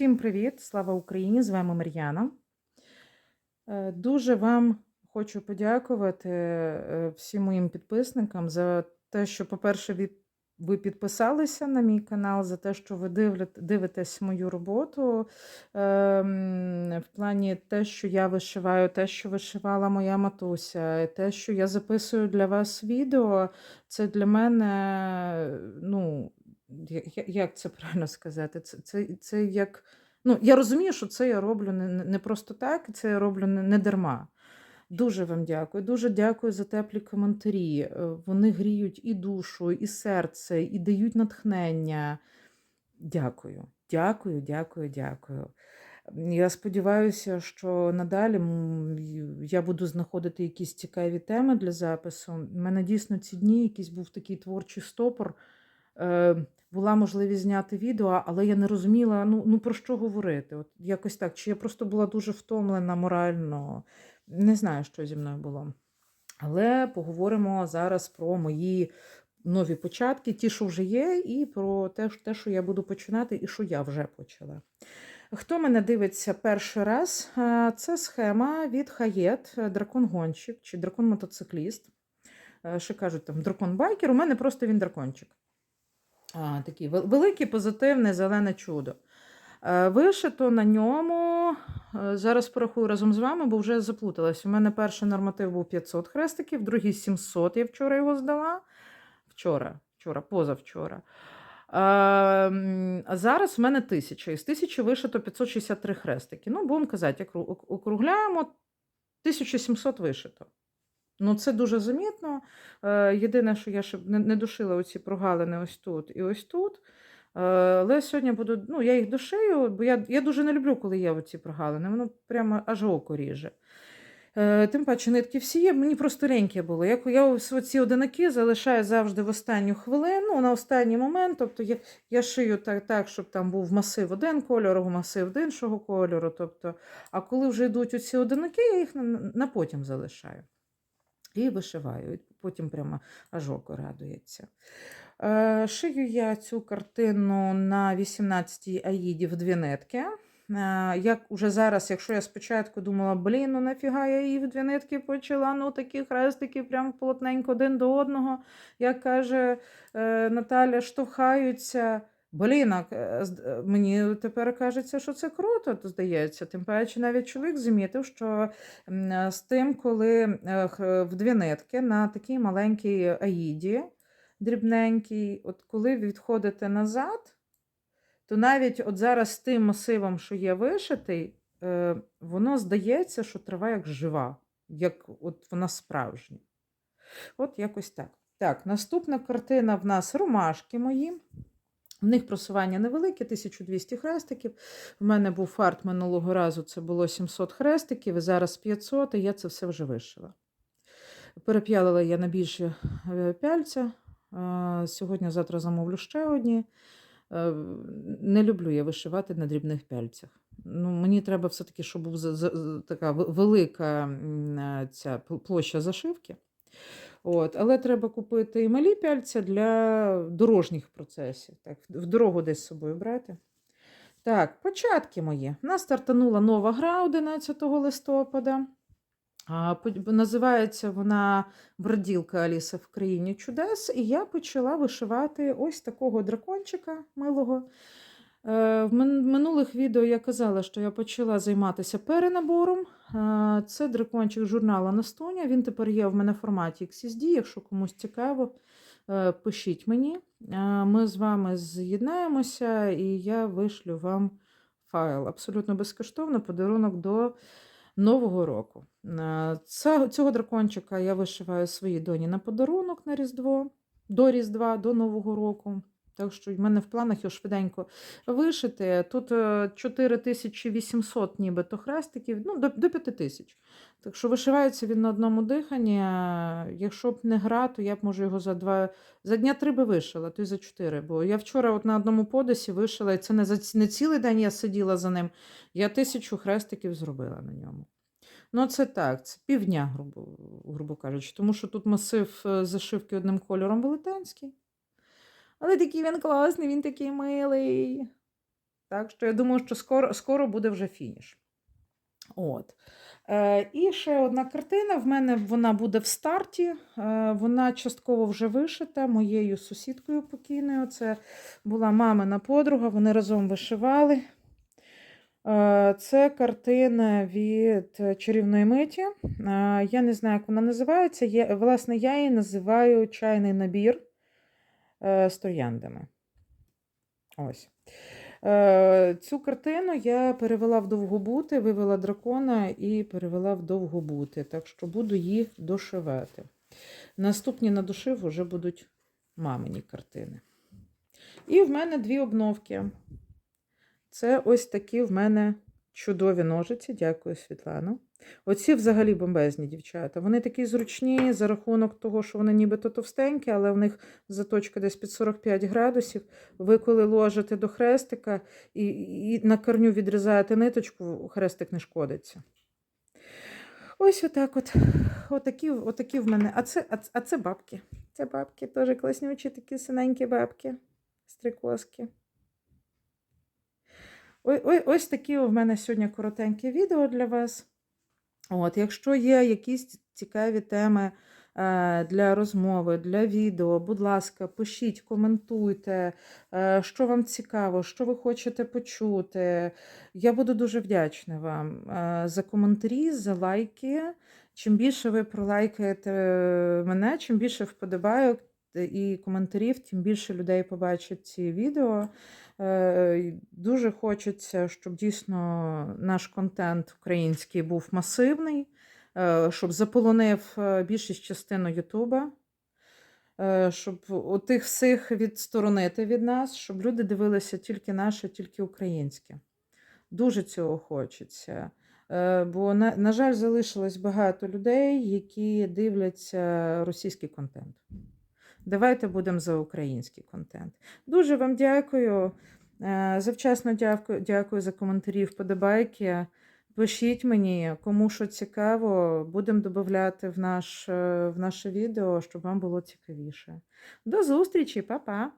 Всім привіт! Слава Україні! З вами Мар'яна. Е, Дуже вам хочу подякувати е, всім моїм підписникам за те, що, по-перше, ви підписалися на мій канал, за те, що ви дивитесь мою роботу. ем, В плані те, що я вишиваю, те, що вишивала моя матуся, те, що я записую для вас відео, це для мене, ну, як це правильно сказати? Це, це, це як. Ну, я розумію, що це я роблю не, не просто так, це я роблю не, не дарма. Дуже вам дякую. Дуже дякую за теплі коментарі. Е, Вони гріють і душу, і серце, і дають натхнення. Дякую, дякую, дякую, дякую. Я сподіваюся, що надалі я буду знаходити якісь цікаві теми для запису. У мене дійсно ці дні якийсь був такий творчий стопор. Е, була можливість зняти відео, але я не розуміла, ну, ну про що говорити. От якось так. Чи я просто була дуже втомлена морально, не знаю, що зі мною було. Але поговоримо зараз про мої нові початки, ті, що вже є, і про те, те, що я буду починати, і що я вже почала. Хто мене дивиться перший раз, е, це схема від Хаєт, дракон-гонщик чи дракон-мотоцикліст. Е, Ще кажуть, там дракон-байкер. У мене просто він дракончик. А, Такий вел- великий, позитивне зелене чудо. Е, Вишито на ньому. е, Зараз порахую разом з вами, бо вже заплуталась. У мене перший норматив був 500 хрестиків, другий 700. Я вчора його здала. Вчора, вчора, позавчора. Е, А зараз в мене 1000. Із 1000 вишито 563 хрестики. Ну, будемо казати, як округляємо 1700 вишито. Ну, це дуже замітно. Е, Єдине, що я ще не, душила оці прогалини ось тут і ось тут. Е, Але сьогодні буду, ну, я їх дошию, бо я, я дуже не люблю, коли є оці прогалини. Воно прямо аж око ріже. Е, Тим паче нитки всі є, мені просто ліньке було. Я, я ці одинаки залишаю завжди в останню хвилину, на останній момент. Тобто я, я шию так, так, щоб там був масив один кольору, масив іншого кольору. Тобто, а коли вже йдуть оці одинаки, я їх на, на потім залишаю. І вишиваю. Потім прямо аж око радується. Е, Шию я цю картину на 18-й аїді в дві нитки. Е, Як уже зараз, якщо я спочатку думала, блін, ну нафіга я її в дві нитки почала, ну такі хрестики прям плотненько один до одного, як каже е, Наталя, штовхаються. Блін, е, е, мені тепер кажеться, що це круто, то здається. Тим паче навіть чоловік замітив, що з тим, коли е, в дві нитки на такій маленькій аїді, дрібненький, от коли відходите назад, то навіть от зараз з тим масивом, що є вишитий, воно здається, що трава як жива, як от вона справжня. От якось так. Так, наступна картина в нас ромашки мої. В них просування невелике, 1200 хрестиків. В мене був фарт минулого разу, це було 700 хрестиків, і зараз 500, і я це все вже вишила. Переп'ялила я на більші е, пяльця. Е, Сьогодні-завтра замовлю ще одні. Е, Не люблю я вишивати на дрібних пяльцях. Ну, мені треба все-таки, щоб була така велика е, ця площа зашивки. От, але треба купити і малі пяльця для дорожніх процесів. Так, в дорогу десь з собою брати. Так, початки мої. У нас стартанула нова гра 11 листопада. Називається вона Броділка Аліса в країні чудес. І я почала вишивати ось такого дракончика милого. Е, В минулих відео я казала, що я почала займатися перенабором. Е, Це дракончик журнала Настуня. Він тепер є в мене в форматі XSD. Якщо комусь цікаво, е, пишіть мені. Ми з вами з'єднаємося, і я вишлю вам файл абсолютно безкоштовно подарунок до Нового року. Цього дракончика я вишиваю своїй доні на подарунок на Різдво, до Різдва, до Нового року. Так що в мене в планах його швиденько вишити. Тут е, 4800 нібито хрестиків, ну, до, до 5000. Так що вишивається він на одному диханні. Е, Якщо б не гра, то я б може його за два за дня три би вишила, то й за чотири. Бо я вчора от на одному подисі вишила, і це не за не цілий день я сиділа за ним. Я тисячу хрестиків зробила на ньому. Ну, це так, це півдня, грубо, грубо кажучи, тому що тут масив е, зашивки одним кольором велетенський. Але такий він класний, він такий милий. Так що я думаю, що скоро, скоро буде вже фініш. От. Е, і ще одна картина. В мене вона буде в старті. Е, вона частково вже вишита моєю сусідкою покійною. Це була мамина подруга, вони разом вишивали. Е, Це картина від чарівної миті. Е, Я не знаю, як вона називається. Є, власне, я її називаю чайний набір з трояндами. Ось. Е, Цю картину я перевела в довгобути, вивела дракона і перевела в довгобути. Так що буду її дошивати. Наступні на дошив вже будуть мамині картини. І в мене дві обновки. Це ось такі в мене чудові ножиці. Дякую, Світлано. Оці взагалі бомбезні дівчата. Вони такі зручні за рахунок того, що вони нібито товстенькі, але в них заточка десь під 45 градусів. Ви коли ложите до хрестика і, і на корню відрізаєте ниточку, хрестик не шкодиться. Ось отак от. Отакі, отакі в мене. А це, а, а це бабки. Це бабки теж класнючі, такі синенькі бабки, стрикозки. Ось такі в мене сьогодні коротенькі відео для вас. От, якщо є якісь цікаві теми е, для розмови, для відео, будь ласка, пишіть, коментуйте, е, що вам цікаво, що ви хочете почути. Я буду дуже вдячна вам е, за коментарі, за лайки. Чим більше ви пролайкаєте мене, чим більше вподобайок і коментарів, тим більше людей побачать ці відео. Е, Дуже хочеться, щоб дійсно наш контент український був масивний, е, щоб заполонив е, більшість частину Ютуба, е, щоб отих всіх відсторонити від нас, щоб люди дивилися тільки наше, тільки українське. Дуже цього хочеться. Е, Бо, на, на жаль, залишилось багато людей, які дивляться російський контент. Давайте будемо за український контент. Дуже вам дякую. Е, Завчасно дякую, дякую за коментарі, вподобайки. Пишіть мені, кому що цікаво, будемо додати в, наш, е, в наше відео, щоб вам було цікавіше. До зустрічі, па-па!